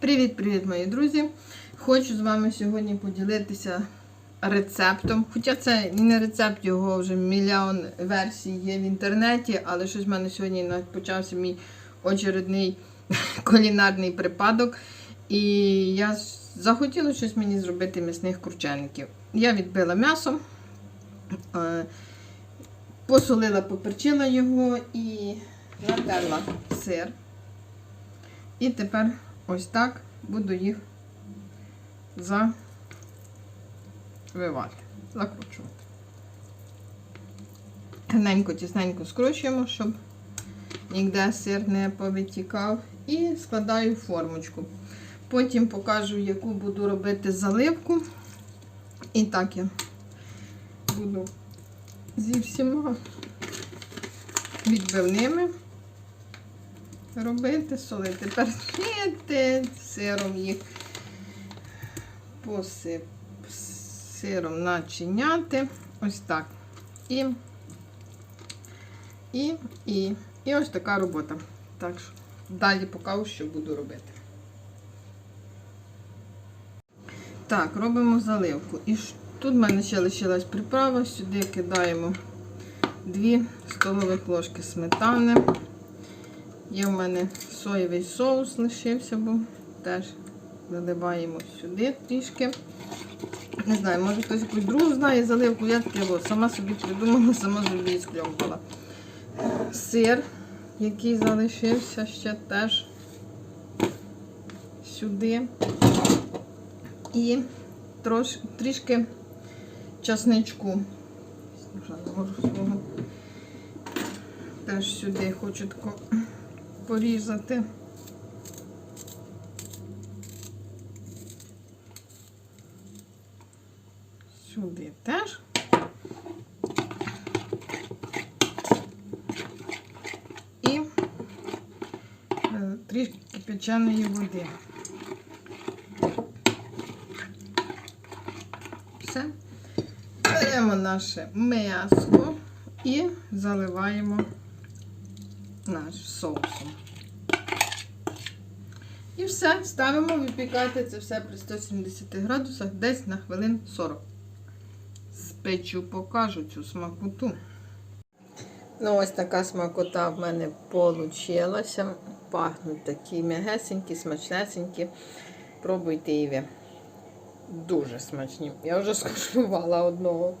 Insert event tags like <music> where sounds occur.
Привіт-привіт, мої друзі! Хочу з вами сьогодні поділитися рецептом. Хоча це не рецепт, його вже мільйон версій є в інтернеті, але щось в мене сьогодні почався мій очередний <laughs> кулінарний припадок. І я захотіла щось мені зробити м'ясних кручеників. Я відбила м'ясо, е, посолила, поперчила його і натерла сир. І тепер ось так буду їх завивати, закручувати. Гарненько, тісненько скручуємо, щоб ніде сир не повитікав. І складаю формочку. Потім покажу, яку буду робити заливку. І так я буду зі всіма відбивними робити, солити, перчити, сиром їх посип, сиром начиняти. Ось так. І, і, і, і ось така робота. Так що далі покажу, що буду робити. Так, робимо заливку. І тут в мене ще лишилась приправа. Сюди кидаємо 2 столових ложки сметани. Є в мене соєвий соус лишився, бо теж заливаємо сюди трішки. Не знаю, може хтось якусь другу знає заливку, я таке сама собі придумала, сама собі і скльомкала. Сир, який залишився ще теж сюди. І трош, трішки часничку. Теж сюди хочу тако порізати. Сюди теж. І е, трішки кипяченої води. Все. Беремо наше м'ясо і заливаємо наш соусом. І все, ставимо випікати це все при 170 градусах десь на хвилин 40. Спечу, покажу цю смакоту. Ну, ось така смакота в мене получилася. Пахнуть такі м'ягесенькі, смачнесенькі. Пробуйте і ви. Дуже смачні. Я вже скуштувала одного.